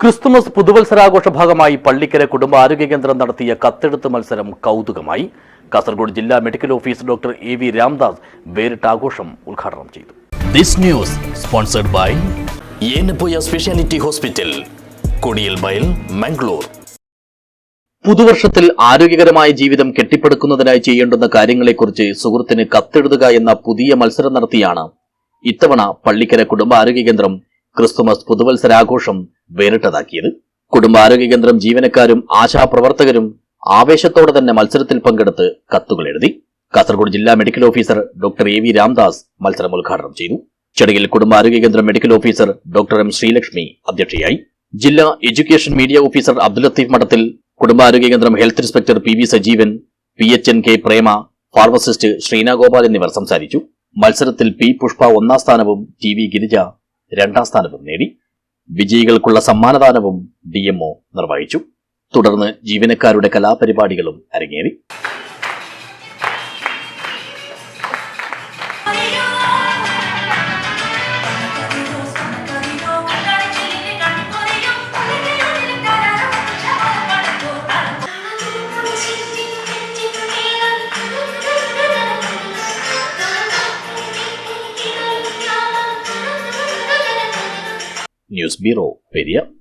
Christmas പുതുവത്സരാഘോഷ ഭാഗമായി പള്ളിക്കര കുടുംബാരോഗ്യ കേന്ദ്രം നടത്തിയ കത്തെടുത്ത് മത്സരം കൗതുകമായി. കാസർഗോഡ് ജില്ലാ medical officer doctor A V Ramdas വേറിട്ട ആഘോഷം ഉദ്ഘാടനം ചെയ്തു. This news sponsored by Yenepoya speciality hospital Kodialbail Mangalore. പുതുവർഷത്തിൽ ആരോഗ്യകരമായ ജീവിതം കെട്ടിപ്പടുക്കുന്നതിനായി ചെയ്യേണ്ടുന്ന കാര്യങ്ങളെക്കുറിച്ച് സുഹൃത്തിന് കത്തെഴുതുക എന്ന പുതിയ മത്സരം നടത്തിയാണ് ഇത്തവണ പള്ളിക്കര കുടുംബാരോഗ്യ കേന്ദ്രം ക്രിസ്തുമസ് പുതുവത്സരാഘോഷം വേറിട്ടതാക്കിയത്. കുടുംബാരോഗ്യ കേന്ദ്രം ജീവനക്കാരും ആശാപ്രവർത്തകരും ആവേശത്തോടെ തന്നെ മത്സരത്തിൽ പങ്കെടുത്ത് കത്തുകൾ എഴുതി. കാസർഗോഡ് ജില്ലാ medical officer doctor A V Ramdas മത്സരം ഉദ്ഘാടനം ചെയ്തു. ചടങ്ങിൽ കുടുംബാരോഗ്യ കേന്ദ്രം medical officer doctor M Sreelakshmi അധ്യക്ഷയായി. ജില്ലാ education media officer Abdul Latheef Madathil കുടുംബാരോഗ്യ കേന്ദ്രം health inspector P V Sajeevan P H N K Prema pharmacist Sreenagopal എന്നിവർ സംസാരിച്ചു. മത്സരത്തിൽ പി പുഷ്പ ഒന്നാം സ്ഥാനവും ടി വി ഗിരിജ രണ്ടാം സ്ഥാനവും നേടി. വിജയികൾക്കുള്ള സമ്മാനദാനവും ഡി നിർവഹിച്ചു. തുടർന്ന് ജീവനക്കാരുടെ കലാപരിപാടികളും അരങ്ങേറി. NewsBeetle PDF